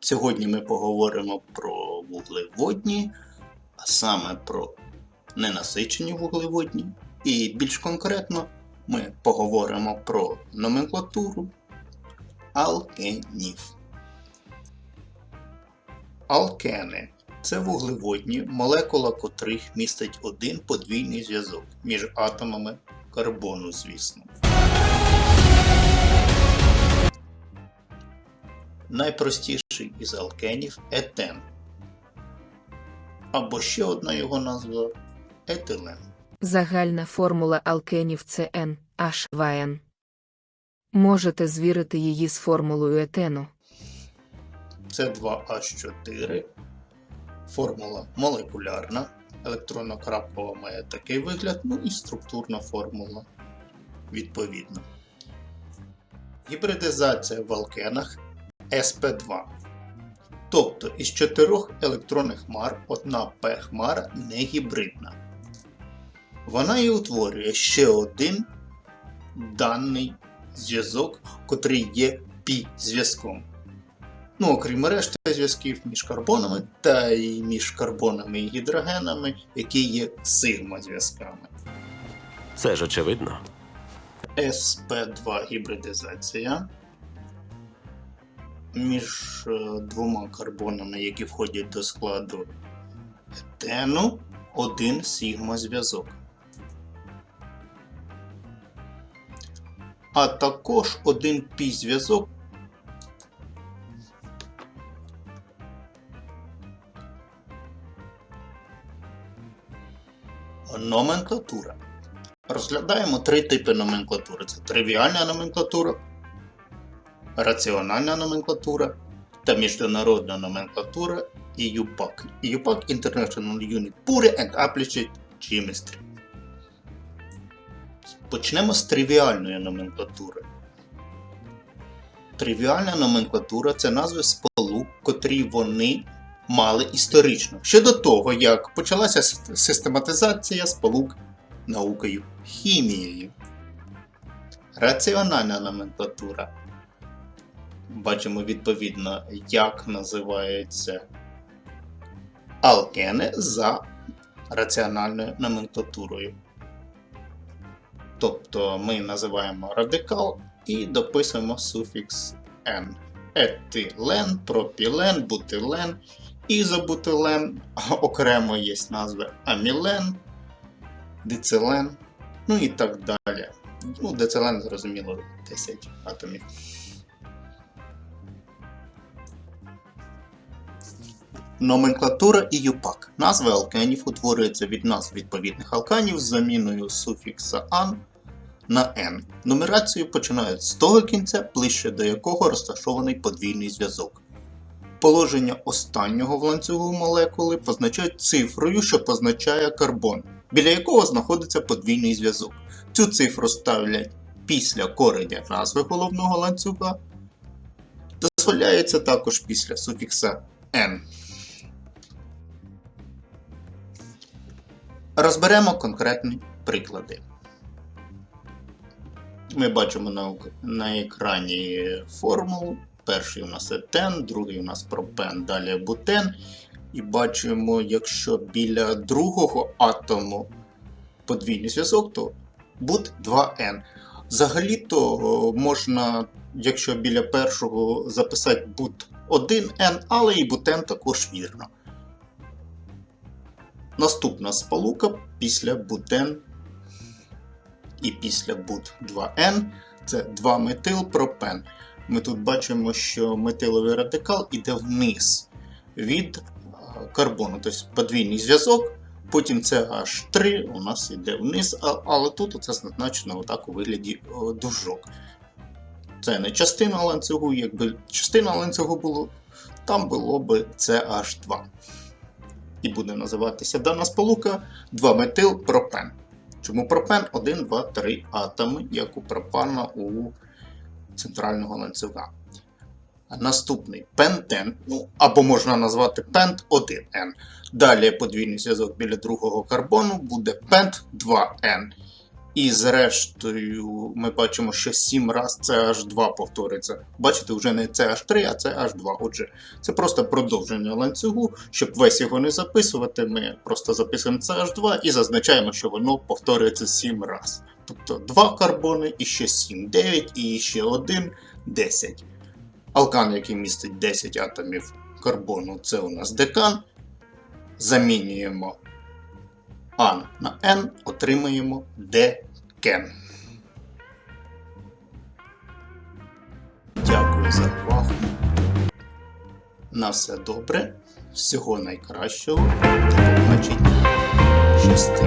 Сьогодні ми поговоримо про вуглеводні, а саме про ненасичені вуглеводні. І більш конкретно ми поговоримо про номенклатуру алкенів. Алкени це вуглеводні, молекула котрих містить один подвійний зв'язок між атомами карбону, звісно. Найпростіший із алкенів етен. Або ще одна його назва етилен. Загальна формула алкенів це NH2N. Можете звірити її з формулою етену. Це 2H4. Формула молекулярна. Електронно-крапкова має такий вигляд, ну і структурна формула відповідно. Гібридизація в алкенах SP2. Тобто із чотирьох електронних хмар одна P-хмара не гібридна. Вона і утворює ще один даний зв'язок, котрий є пі-зв'язком. Ну, окрім решти зв'язків між карбонами та й між карбонами і гідрогенами, які є сигма-зв'язками. Це ж очевидно. SP2 гібридизація між е, двома карбонами, які входять до складу етену, один сигма-зв'язок. А також один пі-зв'язок Номенклатура. Розглядаємо три типи номенклатури: це тривіальна номенклатура, раціональна номенклатура та міжнародна номенклатура і UPAC. UPAC International Unit Pure and Applied Chemistry. Почнемо з тривіальної номенклатури. Тривіальна номенклатура це назви сполук, котрі вони мали історично. Ще до того, як почалася систематизація сполук наукою хімією. Раціональна номенклатура. Бачимо відповідно, як називаються алкени за раціональною номенклатурою. Тобто ми називаємо радикал і дописуємо суфікс n. Етилен, пропілен, бутилен, ізобутилен, окремо є назви амілен, дицилен, ну і так далі. Ну, дицилен, зрозуміло, 10 атомів. Номенклатура і ЮПАК. Назви алкенів утворюються від назв відповідних алканів з заміною суфікса ан на n. Нумерацію починають з того кінця, ближче до якого розташований подвійний зв'язок. Положення останнього в ланцюгу молекули позначають цифрою, що позначає карбон, біля якого знаходиться подвійний зв'язок. Цю цифру ставлять після кореня назви головного ланцюга. Дозволяється також після суфікса n. Розберемо конкретні приклади. Ми бачимо на, на екрані формулу. Перший у нас етен, другий у нас пропен, далі бутен. І бачимо, якщо біля другого атому подвійний зв'язок, то бут 2N. Взагалі-то можна, якщо біля першого записати бут 1N, але і бутен також вірно. Наступна сполука після бутен і після бут 2N це 2-метилпропен. Ми тут бачимо, що метиловий радикал іде вниз від е, карбону, тобто подвійний зв'язок. Потім це H3 у нас іде вниз, але тут це зазначено отак у вигляді дужок. Це не частина ланцюгу, якби частина ланцюгу було, там було би CH2. І буде називатися дана сполука 2-метилпропен. Чому пропен 1, 2, 3 атоми, як у пропана у центрального ланцюга. Наступний пентен, ну або можна назвати пент 1Н. Далі подвійний зв'язок біля другого карбону буде пент 2N. І зрештою ми бачимо, що 7 раз CH2 повториться. Бачите, вже не CH3, а CH2. Отже, це просто продовження ланцюгу. Щоб весь його не записувати, ми просто записуємо CH2 і зазначаємо, що воно повторюється 7 раз. Тобто 2 карбони, і ще 7, 9, і ще 1, 10. Алкан, який містить 10 атомів карбону, це у нас декан. Замінюємо ан на n, отримаємо декен. Дякую за увагу. На все добре. Всього найкращого. До побачення. Щасти.